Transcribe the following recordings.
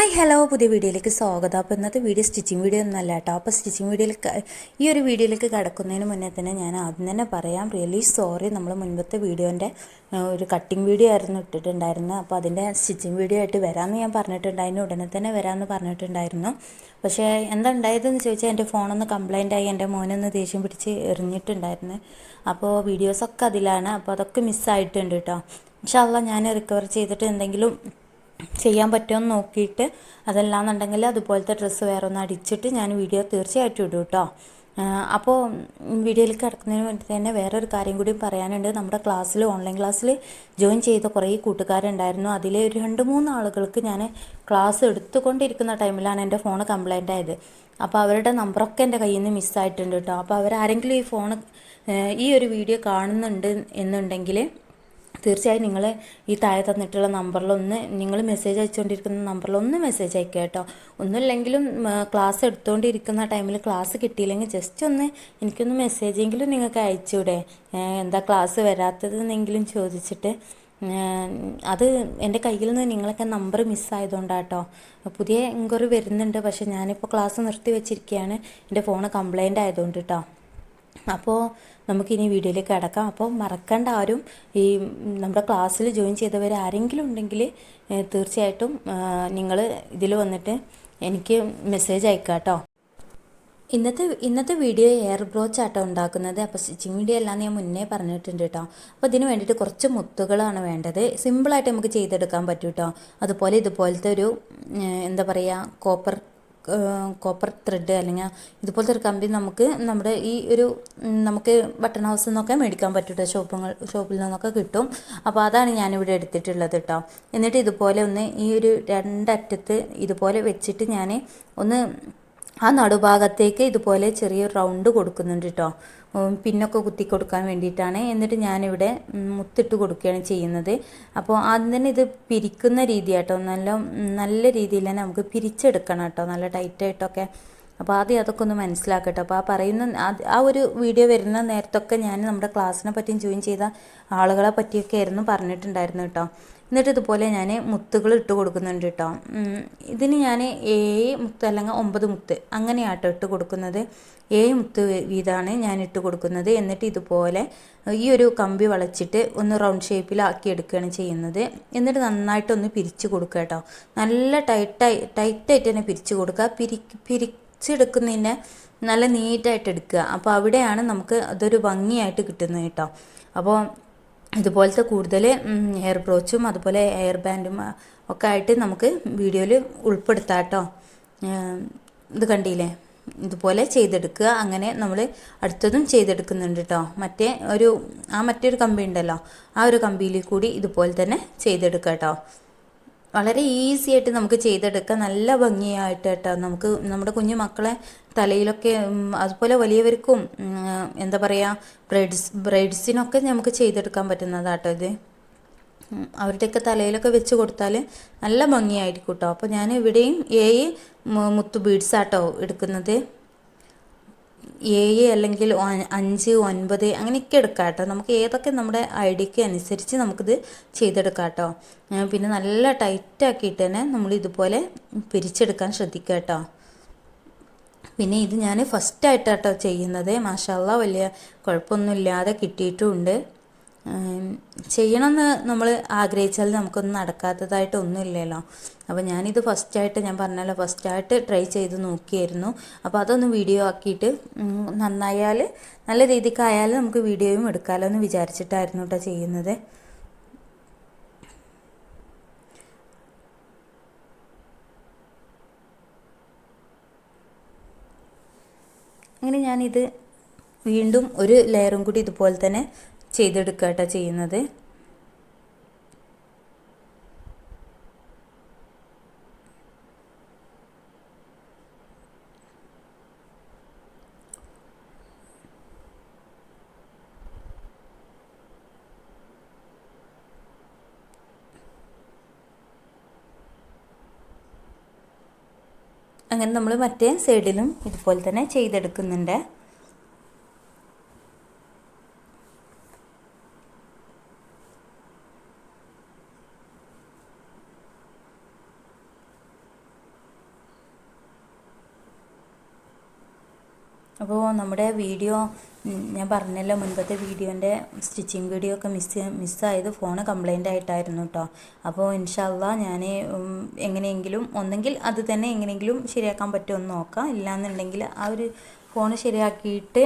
Hi hello പുതിയ വീഡിയോയിലേക്ക് സ്വാഗതം. അപ്പോൾ ഇന്നത്തെ വീഡിയോ സ്റ്റിച്ചിങ് വീഡിയോ ഒന്നല്ല കേട്ടോ. അപ്പോൾ സ്റ്റിച്ചിങ് വീഡിയോയിലേക്ക് ഈ ഒരു വീഡിയോയിലേക്ക് കിടക്കുന്നതിന് മുന്നേ തന്നെ ഞാൻ ആദ്യം തന്നെ പറയാം. റിയലി സോറി നമ്മൾ മുൻപത്തെ വീഡിയോന്റെ ഒരു കട്ടിങ് വീഡിയോ ആയിരുന്നു ഇട്ടിട്ടുണ്ടായിരുന്നത്. അപ്പോൾ അതിന്റെ സ്റ്റിച്ചിങ് വീഡിയോ ആയിട്ട് വരാമെന്ന് ഞാൻ പറഞ്ഞിട്ടുണ്ടായിരുന്നു ഉടനെ തന്നെ വരാമെന്ന് പറഞ്ഞിട്ടുണ്ടായിരുന്നു. പക്ഷേ എന്താ ഉണ്ടായതെന്ന് ചോദിച്ചാൽ എന്റെ ഫോണൊന്ന് കംപ്ലൈന്റ് ആയി. എന്റെ മോനൊന്ന് ദേഷ്യം പിടിച്ച് എറിഞ്ഞിട്ടുണ്ടായിരുന്നു. അപ്പോൾ വീഡിയോസൊക്കെ അതിലാണ്. അപ്പോൾ അതൊക്കെ മിസ്സായിട്ടുണ്ട് കേട്ടോ. ഇൻഷാല്ല ഞാൻ റിക്കവർ ചെയ്തിട്ട് എന്തെങ്കിലും ചെയ്യാൻ പറ്റുമെന്ന് നോക്കിയിട്ട് അതല്ലാന്നുണ്ടെങ്കിൽ അതുപോലത്തെ ഡ്രസ്സ് വേറെ ഒന്ന് അടിച്ചിട്ട് ഞാൻ വീഡിയോ തീർച്ചയായിട്ടും ഇടും കേട്ടോ. അപ്പോൾ വീഡിയോയിലേക്ക് കിടക്കുന്നതിന് വേണ്ടി തന്നെ വേറൊരു കാര്യം കൂടി പറയാനുണ്ട്. നമ്മുടെ ക്ലാസ്സിൽ ഓൺലൈൻ ക്ലാസ്സിൽ ജോയിൻ ചെയ്ത കുറേ കൂട്ടുകാരുണ്ടായിരുന്നു. അതിൽ ഒരു രണ്ട് മൂന്ന് ആളുകൾക്ക് ഞാൻ ക്ലാസ് എടുത്തുകൊണ്ടിരിക്കുന്ന ടൈമിലാണ് എന്റെ ഫോൺ കംപ്ലൈന്റ് ആയത്. അപ്പോൾ അവരുടെ നമ്പറൊക്കെ എന്റെ കയ്യിൽ നിന്ന് മിസ്സായിട്ടുണ്ട് കേട്ടോ. അപ്പോൾ അവരാരെങ്കിലും ഈ ഫോൺ ഈ ഒരു വീഡിയോ കാണുന്നുണ്ട് എന്നുണ്ടെങ്കിൽ തീർച്ചയായും നിങ്ങൾ ഈ താഴെ തന്നിട്ടുള്ള നമ്പറിലൊന്ന് നിങ്ങൾ മെസ്സേജ് അയച്ചുകൊണ്ടിരിക്കുന്ന നമ്പറിലൊന്ന് മെസ്സേജ് അയക്കുക കേട്ടോ. ഒന്നുമില്ലെങ്കിലും ക്ലാസ് എടുത്തുകൊണ്ടിരിക്കുന്ന ടൈമിൽ ക്ലാസ് കിട്ടിയില്ലെങ്കിൽ ജസ്റ്റ് ഒന്ന് എനിക്കൊന്ന് മെസ്സേജെങ്കിലും നിങ്ങൾക്ക് അയച്ചൂടെ എന്താ ക്ലാസ് വരാത്തതെന്നെങ്കിലും ചോദിച്ചിട്ട്. അത് എന്റെ കയ്യിൽ നിന്ന് നിങ്ങളൊക്കെ നമ്പർ മിസ്സായതുകൊണ്ടാട്ടോ പുതിയ എൻക്വയറി വരുന്നുണ്ട് പക്ഷേ ഞാനിപ്പോൾ ക്ലാസ് നിർത്തി വെച്ചിരിക്കുകയാണ് എന്റെ ഫോണ് കംപ്ലൈന്റ് ആയതുകൊണ്ട് കേട്ടോ അപ്പോൾ നമുക്കിനി വീഡിയോയിലേക്ക് കിടക്കാം. അപ്പോൾ മറക്കേണ്ട ആരും ഈ നമ്മുടെ ക്ലാസ്സിൽ ജോയിൻ ചെയ്തവർ ആരെങ്കിലും ഉണ്ടെങ്കിൽ തീർച്ചയായിട്ടും നിങ്ങൾ ഇതിൽ വന്നിട്ട് എനിക്ക് മെസ്സേജ് അയക്കാം കേട്ടോ ഇന്നത്തെ ഇന്നത്തെ വീഡിയോ എയർ ബ്രോച്ച് ആട്ടോ ഉണ്ടാക്കുന്നത്. അപ്പോൾ സ്റ്റിച്ചിങ് വീഡിയോ അല്ലാന്ന് ഞാൻ മുന്നേ പറഞ്ഞിട്ടുണ്ട് കേട്ടോ അപ്പോൾ ഇതിന് വേണ്ടിയിട്ട് കുറച്ച് മുത്തുകളാണ് വേണ്ടത്. സിമ്പിളായിട്ട് നമുക്ക് ചെയ്തെടുക്കാൻ പറ്റും കേട്ടോ അതുപോലെ ഇതുപോലത്തെ ഒരു എന്താ പറയുക കോപ്പർ കോപ്പർ ത്രെഡ് അല്ലെങ്കിൽ ഇതുപോലത്തെ ഒരു കമ്പി നമുക്ക് നമ്മുടെ ഈ ഒരു നമുക്ക് ബട്ടൺ ഹൗസിൽ നിന്നൊക്കെ മേടിക്കാൻ പറ്റും ഷോപ്പുകൾ ഷോപ്പിൽ നിന്നൊക്കെ കിട്ടും. അപ്പോൾ അതാണ് ഞാനിവിടെ എടുത്തിട്ടുള്ളത് കേട്ടോ എന്നിട്ട് ഇതുപോലെ ഒന്ന് ഈ ഒരു രണ്ടറ്റത്ത് ഇതുപോലെ വെച്ചിട്ട് ഞാൻ ഒന്ന് ആ നടുഭാഗത്തേക്ക് ഇതുപോലെ ചെറിയൊരു റൗണ്ട് കൊടുക്കുന്നുണ്ട് കേട്ടോ പിന്നൊക്കെ കുത്തി കൊടുക്കാൻ വേണ്ടിയിട്ടാണ്. എന്നിട്ട് ഞാനിവിടെ മുത്തിട്ട് കൊടുക്കുകയാണ് ചെയ്യുന്നത്. അപ്പോൾ ആദ്യം തന്നെ ഇത് പിരിക്കുന്ന രീതി കേട്ടോ നല്ല നല്ല രീതിയിൽ തന്നെ നമുക്ക് പിരിച്ചെടുക്കണം കേട്ടോ നല്ല ടൈറ്റായിട്ടൊക്കെ അപ്പോൾ ആദ്യം അതൊക്കെ ഒന്ന് മനസ്സിലാക്കട്ടെ. അപ്പോൾ ആ പറയുന്ന ആ ഒരു വീഡിയോ വരുന്ന നേരത്തൊക്കെ ഞാൻ നമ്മുടെ ക്ലാസ്സിനെ പറ്റിയും ജോയിൻ ചെയ്ത ആളുകളെ പറ്റിയൊക്കെ ആയിരുന്നു പറഞ്ഞിട്ടുണ്ടായിരുന്നു കേട്ടോ. എന്നിട്ട് ഇതുപോലെ ഞാൻ മുത്തുകൾ ഇട്ട് കൊടുക്കുന്നുണ്ട് കേട്ടോ ഇതിന് ഞാൻ ഏഴ് മുത്ത് അല്ലെങ്കിൽ ഒമ്പത് മുത്ത് അങ്ങനെയാട്ടോ ഇട്ട് കൊടുക്കുന്നത്. ഏഴ് മുത്ത് വീതമാണ് ഞാൻ ഇട്ട് കൊടുക്കുന്നത്. എന്നിട്ട് ഇതുപോലെ ഈ ഒരു കമ്പി വളച്ചിട്ട് ഒന്ന് റൗണ്ട് ഷേപ്പിലാക്കി എടുക്കുകയാണ് ചെയ്യുന്നത്. എന്നിട്ട് നന്നായിട്ടൊന്ന് പിരിച്ചു കൊടുക്കുക കേട്ടോ നല്ല ടൈറ്റായി ടൈറ്റായിട്ട് തന്നെ പിരിച്ചു കൊടുക്കുക. പിരി പിരിച്ചെടുക്കുന്നതിന്റെ നല്ല നീറ്റായിട്ട് എടുക്കുക. അപ്പോൾ അവിടെയാണ് നമുക്ക് അതൊരു ഭംഗിയായിട്ട് കിട്ടുന്നത് കേട്ടോ അപ്പോൾ ഇതുപോലത്തെ കൂടുതൽ ഹെയർ ബ്രോച്ചും അതുപോലെ ഹെയർ ബാൻഡും ഒക്കെ ആയിട്ട് നമുക്ക് വീഡിയോയിൽ ഉൾപ്പെടുത്താം കേട്ടോ ഇത് കണ്ടില്ലേ? ഇതുപോലെ ചെയ്തെടുക്കുക. അങ്ങനെ നമ്മൾ അടുത്തതും ചെയ്തെടുക്കുന്നുണ്ട് കേട്ടോ മറ്റേ ഒരു ആ മറ്റൊരു കമ്പി ഉണ്ടല്ലോ. ആ ഒരു കമ്പിയിൽ കൂടി ഇതുപോലെ തന്നെ ചെയ്തെടുക്കുക കേട്ടോ വളരെ ഈസി ആയിട്ട് നമുക്ക് ചെയ്തെടുക്കാം. നല്ല ഭംഗിയായിട്ട് കേട്ടോ നമുക്ക് നമ്മുടെ കുഞ്ഞു മക്കളെ തലയിലൊക്കെ അതുപോലെ വലിയവർക്കും എന്താ പറയുക ബ്രൈഡ്സ് ബ്രൈഡ്സിനൊക്കെ നമുക്ക് ചെയ്തെടുക്കാൻ പറ്റുന്നതാട്ടോ ഇത്. അവരുടെയൊക്കെ തലയിലൊക്കെ വെച്ച് കൊടുത്താൽ നല്ല ഭംഗിയായിരിക്കും കേട്ടോ അപ്പോൾ ഞാൻ ഇവിടെയും ഏഴ് മുത്തു ബീഡ്സ് ആട്ടോ എടുക്കുന്നത്. ഏഴ് അല്ലെങ്കിൽ അഞ്ച് ഒൻപത് അങ്ങനെയൊക്കെ എടുക്കാം കേട്ടോ നമുക്ക് ഏതൊക്കെ നമ്മുടെ ഐഡിയക്ക് അനുസരിച്ച് നമുക്കിത് ചെയ്തെടുക്കാം കേട്ടോ പിന്നെ നല്ല ടൈറ്റ് ആക്കിയിട്ട് തന്നെ നമ്മൾ ഇതുപോലെ പിരിച്ചെടുക്കാൻ ശ്രദ്ധിക്കുക കേട്ടോ പിന്നെ ഇത് ഞാൻ ഫസ്റ്റായിട്ടാട്ടോ ചെയ്യുന്നത്. മാഷാല്ല വലിയ കുഴപ്പമൊന്നുമില്ലാതെ കിട്ടിയിട്ടുമുണ്ട് ചെയ്യണമെന്ന് നമ്മൾ ആഗ്രഹിച്ചാൽ നമുക്കൊന്നും നടക്കാത്തതായിട്ട് ഒന്നുമില്ലല്ലോ. അപ്പോൾ ഞാനിത് ഫസ്റ്റായിട്ട് ഞാൻ പറഞ്ഞല്ലോ ഫസ്റ്റായിട്ട് ട്രൈ ചെയ്ത് നോക്കിയായിരുന്നു. അപ്പോൾ അതൊന്ന് വീഡിയോ ആക്കിയിട്ട് നന്നായാൽ നല്ല രീതിക്കായാൽ നമുക്ക് വീഡിയോയും എടുക്കാമല്ലോ എന്ന് വിചാരിച്ചിട്ടായിരുന്നു കേട്ടോ ചെയ്യുന്നത്. അങ്ങനെ ഞാനിത് വീണ്ടും ഒരു ലെയറും കൂടി ഇതുപോലെ തന്നെ ചെയ്തെടുക്കുക കേട്ടോ ചെയ്യുന്നത്. അങ്ങനെ നമ്മൾ മറ്റേ സൈഡിലും ഇതുപോലെ തന്നെ ചെയ്തെടുക്കുന്നുണ്ട്. അപ്പോൾ നമ്മുടെ വീഡിയോ ഞാൻ പറഞ്ഞല്ലോ മുൻപത്തെ വീഡിയോന്റെ സ്റ്റിച്ചിങ് വീഡിയോ ഒക്കെ മിസ് മിസ്സായത് ഫോണ് കംപ്ലൈന്റ് ആയിട്ടായിരുന്നു കേട്ടോ അപ്പോൾ ഇൻഷാല്ല ഞാൻ എങ്ങനെയെങ്കിലും ഒന്നെങ്കിൽ അത് തന്നെ എങ്ങനെയെങ്കിലും ശരിയാക്കാൻ പറ്റുമെന്ന് നോക്കാം. ഇല്ലാന്നുണ്ടെങ്കിൽ ആ ഒരു ഫോൺ ശരിയാക്കിയിട്ട്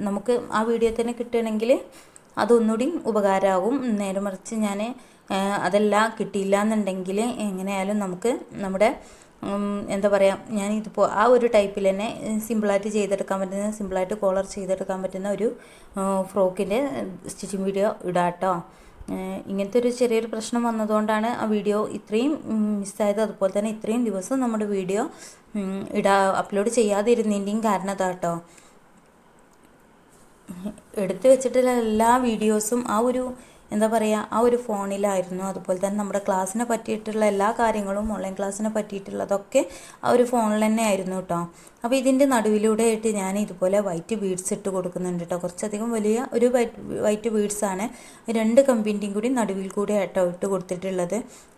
നമുക്ക് ആ വീഡിയോ തന്നെ കിട്ടുകയാണെങ്കിൽ അതൊന്നുകൂടി ഉപകാരമാകും നേരെ മറിച്ച് ഞാൻ അതെല്ലാം കിട്ടിയില്ല എന്നുണ്ടെങ്കിൽ എങ്ങനെയായാലും നമുക്ക് നമ്മുടെ എന്താ പറയുക ഞാൻ ഇതിപ്പോൾ ആ ഒരു ടൈപ്പിൽ തന്നെ സിമ്പിളായിട്ട് ചെയ്തെടുക്കാൻ പറ്റുന്ന സിമ്പിളായിട്ട് കോളർ ചെയ്തെടുക്കാൻ പറ്റുന്ന ഒരു ഫ്രോക്കിന്റെ സ്റ്റിച്ചിങ് വീഡിയോ ഇടാട്ടോ. ഇങ്ങനത്തെ ഒരു ചെറിയൊരു പ്രശ്നം വന്നതുകൊണ്ടാണ് ആ വീഡിയോ ഇത്രയും മിസ്സായത് അതുപോലെ തന്നെ ഇത്രയും ദിവസം നമ്മുടെ വീഡിയോ ഇടാ അപ്ലോഡ് ചെയ്യാതിരുന്നതിന്റെയും കാരണം അതാട്ടോ. എടുത്തു വെച്ചിട്ടുള്ള എല്ലാ വീഡിയോസും ആ ഒരു എന്താ പറയുക ആ ഒരു ഫോണിലായിരുന്നു. അതുപോലെ തന്നെ നമ്മുടെ ക്ലാസ്സിനെ പറ്റിയിട്ടുള്ള എല്ലാ കാര്യങ്ങളും ഓൺലൈൻ ക്ലാസ്സിനെ പറ്റിയിട്ടുള്ളതൊക്കെ ആ ഒരു ഫോണിൽ തന്നെ ആയിരുന്നു കേട്ടോ അപ്പോൾ ഇതിന്റെ നടുവിലൂടെ ആയിട്ട് ഞാൻ ഇതുപോലെ വൈറ്റ് ബീഡ്സ് ഇട്ട് കൊടുക്കുന്നുണ്ട് കേട്ടോ കുറച്ചധികം വലിയ ഒരു വൈറ്റ് ബീഡ്സ് ആണ് രണ്ട് കമ്പിന്റെയും കൂടി നടുവിൽ കൂടി ആട്ടോ ഇട്ട് കൊടുത്തിട്ടുള്ളത്.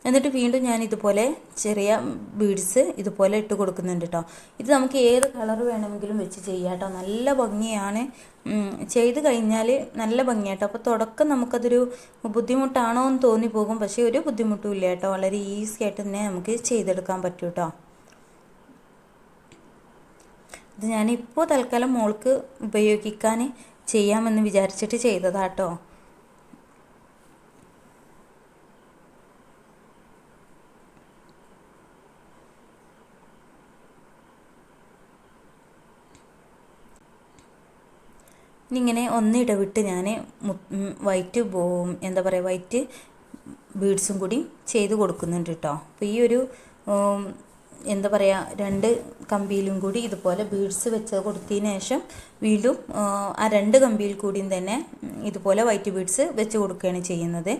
എന്നിട്ട് വീണ്ടും ഞാൻ ഇതുപോലെ ചെറിയ ബീഡ്സ് ഇതുപോലെ ഇട്ട് കൊടുക്കുന്നുണ്ട് കേട്ടോ ഇത് നമുക്ക് ഏത് കളർ വേണമെങ്കിലും വെച്ച് ചെയ്യാം കേട്ടോ നല്ല ഭംഗിയാണ്. ചെയ്ത് കഴിഞ്ഞാൽ നല്ല ഭംഗിയാട്ടോ. അപ്പോൾ തുടക്കം നമുക്കതൊരു ബുദ്ധിമുട്ടാണോ എന്ന് തോന്നിപ്പോകും. പക്ഷേ ഒരു ബുദ്ധിമുട്ടും ഇല്ല കേട്ടോ. വളരെ ഈസി ആയിട്ട് തന്നെ നമുക്ക് ചെയ്തെടുക്കാൻ പറ്റും കേട്ടോ ഇത് ഞാനിപ്പോൾ തൽക്കാലം മോൾക്ക് ഉപയോഗിക്കാൻ ചെയ്യാമെന്ന് വിചാരിച്ചിട്ട് ചെയ്തതാട്ടോ. ഇങ്ങനെ ഒന്നിടവിട്ട് ഞാൻ വൈറ്റ് എന്താ പറയുക വൈറ്റ് ബീഡ്സും കൂടി ചെയ്ത് കൊടുക്കുന്നുണ്ട് കേട്ടോ അപ്പോൾ ഈ ഒരു എന്താ പറയുക രണ്ട് കമ്പിയിലും കൂടി ഇതുപോലെ ബീഡ്സ് വെച്ച് കൊടുത്തതിന് ശേഷം വീണ്ടും ആ രണ്ട് കമ്പിയിൽ കൂടിയും തന്നെ ഇതുപോലെ വൈറ്റ് ബീഡ്സ് വെച്ച് കൊടുക്കുകയാണ് ചെയ്യുന്നത്.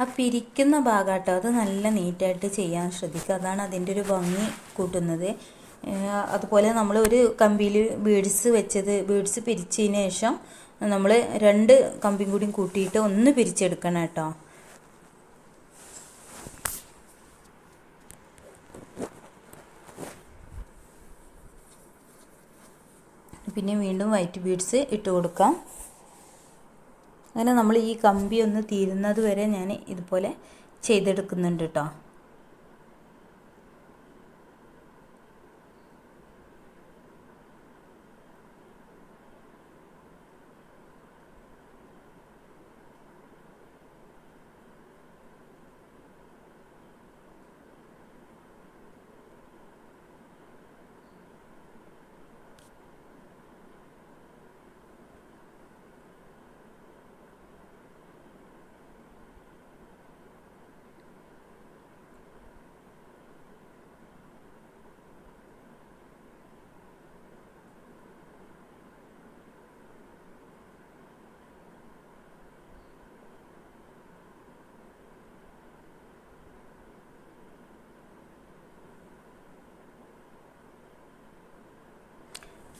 ആ പിരിക്കുന്ന ഭാഗമാട്ടോ അത് നല്ല നീറ്റായിട്ട് ചെയ്യാൻ ശ്രദ്ധിക്കുക. അതാണ് അതിന്റെ ഒരു ഭംഗി കൂട്ടുന്നത്. അതുപോലെ നമ്മൾ ഒരു കമ്പിയിൽ ബീഡ്സ് വെച്ചത് ബീഡ്സ് പിരിച്ചതിന് ശേഷം നമ്മൾ രണ്ട് കമ്പിയും കൂടിയും കൂട്ടിയിട്ട് ഒന്ന് പിരിച്ചെടുക്കണം കേട്ടോ. പിന്നെ വീണ്ടും വൈറ്റ് ബീഡ്സ് ഇട്ട് കൊടുക്കാം. അങ്ങനെ നമ്മൾ ഈ കമ്പി ഒന്ന് തീരുന്നത് വരെ ഞാൻ ഇതുപോലെ ചെയ്തെടുക്കുന്നുണ്ട് കേട്ടോ.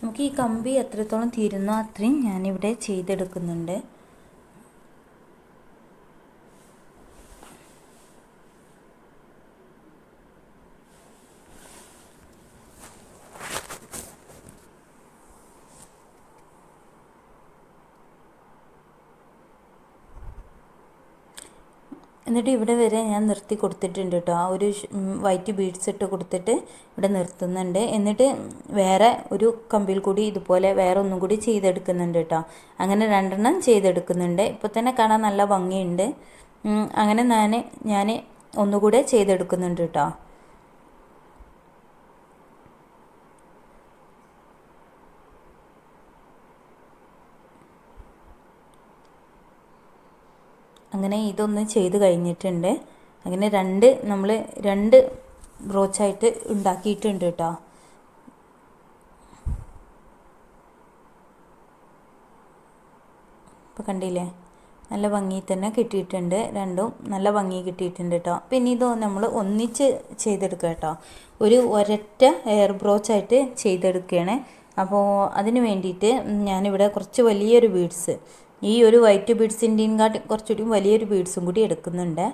നമുക്ക് ഈ കമ്പി എത്രത്തോളം തീരുന്നോ അത്രയും ഞാനിവിടെ ചെയ്തെടുക്കുന്നുണ്ട്. എന്നിട്ട് ഇവിടെ വരെ ഞാൻ നിർത്തി കൊടുത്തിട്ടുണ്ട് കേട്ടോ. ആ ഒരു വൈറ്റ് ബീഡ്സ് ഇട്ട് കൊടുത്തിട്ട് ഇവിടെ നിർത്തുന്നുണ്ട്. എന്നിട്ട് വേറെ ഒരു കമ്പിയിൽ കൂടി ഇതുപോലെ വേറെ ഒന്നും കൂടി ചെയ്തെടുക്കുന്നുണ്ട് കേട്ടോ. അങ്ങനെ രണ്ടെണ്ണം ചെയ്തെടുക്കുന്നുണ്ട്. ഇപ്പോൾ തന്നെ കാണാൻ നല്ല ഭംഗിയുണ്ട്. അങ്ങനെ ഞാൻ ഞാൻ ഒന്നുകൂടെ ചെയ്തെടുക്കുന്നുണ്ട് കേട്ടോ. അങ്ങനെ ഇതൊന്ന് ചെയ്ത് കഴിഞ്ഞിട്ടുണ്ട്. അങ്ങനെ രണ്ട് നമ്മൾ രണ്ട് ബ്രോച്ചായിട്ട് ഉണ്ടാക്കിയിട്ടുണ്ട് കേട്ടോ. ഇപ്പോൾ കണ്ടില്ലേ? നല്ല ഭംഗി തന്നെ കിട്ടിയിട്ടുണ്ട്. രണ്ടും നല്ല ഭംഗി കിട്ടിയിട്ടുണ്ട് കേട്ടോ. പിന്നെ ഇത് നമ്മൾ ഒന്നിച്ച് ചെയ്തെടുക്കുക കേട്ടോ. ഒരു ഒരൊറ്റ എയർ ബ്രോച്ചായിട്ട് ചെയ്തെടുക്കുകയാണ്. അപ്പോൾ അതിന് വേണ്ടിയിട്ട് ഞാനിവിടെ കുറച്ച് വലിയൊരു ബീഡ്സ് ഈ ഒരു വൈറ്റ് ബീഡ്സിന്റെയും കാട്ടി കുറച്ചുകൂടി വലിയൊരു ബീഡ്സും കൂടി എടുക്കുന്നുണ്ട്.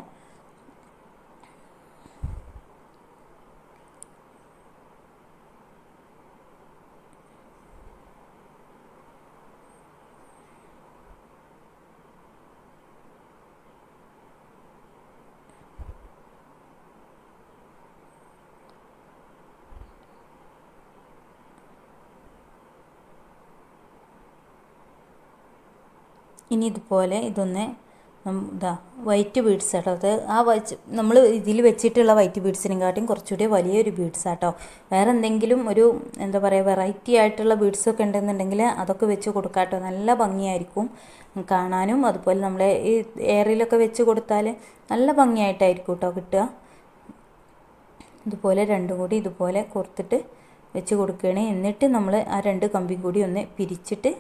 ഇനി ഇതുപോലെ ഇതൊന്ന് ഇതാ വൈറ്റ് ബീഡ്സ് കേട്ടോ അത് ആ വച്ച് നമ്മൾ ഇതിൽ വെച്ചിട്ടുള്ള വൈറ്റ് ബീഡ്സിനെ കാട്ടിയും കുറച്ചുകൂടി വലിയൊരു ബീഡ്സ് ആട്ടോ. വേറെ എന്തെങ്കിലും ഒരു എന്താ പറയുക വെറൈറ്റി ആയിട്ടുള്ള ബീഡ്സ് ഒക്കെ ഉണ്ടെന്നുണ്ടെങ്കിൽ അതൊക്കെ വെച്ച് കൊടുക്കാട്ടോ. നല്ല ഭംഗിയായിരിക്കും കാണാനും. അതുപോലെ നമ്മളെ ഈ എയറിലൊക്കെ വെച്ച് കൊടുത്താൽ നല്ല ഭംഗിയായിട്ടായിരിക്കും കേട്ടോ കിട്ടുക. ഇതുപോലെ രണ്ടും കൂടി ഇതുപോലെ കൊടുത്തിട്ട് വെച്ച് കൊടുക്കുകയാണ്. എന്നിട്ട് നമ്മൾ ആ രണ്ട് കമ്പിയും കൂടി ഒന്ന് പിരിച്ചിട്ട്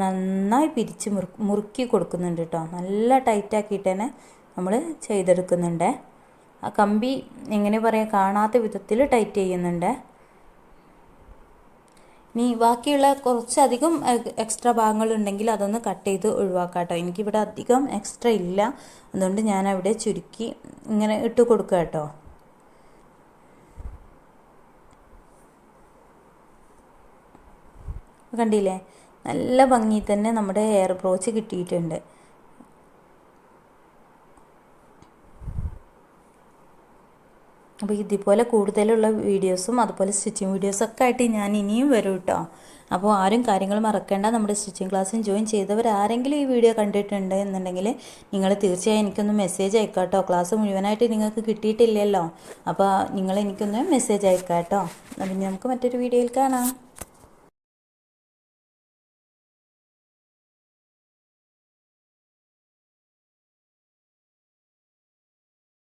നന്നായി പിരിച്ച് മുറു മുറുക്കി കൊടുക്കുന്നുണ്ട് കേട്ടോ നല്ല ടൈറ്റാക്കിയിട്ട് തന്നെ നമ്മൾ ചെയ്തെടുക്കുന്നുണ്ട്. ആ കമ്പി എങ്ങനെ പറയുക കാണാത്ത വിധത്തിൽ ടൈറ്റ് ചെയ്യുന്നുണ്ട്. ഇനി ബാക്കിയുള്ള കുറച്ചധികം എക്സ്ട്രാ ഭാഗങ്ങളുണ്ടെങ്കിൽ അതൊന്ന് കട്ട് ചെയ്ത് ഒഴിവാക്കാം കേട്ടോ എനിക്കിവിടെ അധികം എക്സ്ട്രാ ഇല്ല. അതുകൊണ്ട് ഞാൻ അവിടെ ചുരുക്കി ഇങ്ങനെ ഇട്ട് കൊടുക്കുക കേട്ടോ കണ്ടില്ലേ? നല്ല ഭംഗി തന്നെ നമ്മുടെ എയർ ബ്രോച്ച് കിട്ടിയിട്ടുണ്ട്. അപ്പോൾ ഇതുപോലെ കൂടുതലുള്ള വീഡിയോസും അതുപോലെ സ്റ്റിച്ചിങ് വീഡിയോസൊക്കെ ആയിട്ട് ഞാൻ ഇനിയും വരും കേട്ടോ അപ്പോൾ ആരും കാര്യങ്ങൾ മറക്കേണ്ട. നമ്മുടെ സ്റ്റിച്ചിങ് ക്ലാസ്സിൽ ജോയിൻ ചെയ്തവർ ആരെങ്കിലും ഈ വീഡിയോ കണ്ടിട്ടുണ്ട് എന്നുണ്ടെങ്കിൽ നിങ്ങൾ തീർച്ചയായും എനിക്കൊന്ന് മെസ്സേജ് അയക്കാട്ടോ കേട്ടോ ക്ലാസ് മുഴുവനായിട്ട് നിങ്ങൾക്ക് കിട്ടിയിട്ടില്ലല്ലോ. അപ്പോൾ നിങ്ങൾ എനിക്കൊന്ന് മെസ്സേജ് അയക്കാട്ടോ കേട്ടോ അപ്പം നമുക്ക് മറ്റൊരു വീഡിയോയിൽ കാണാം.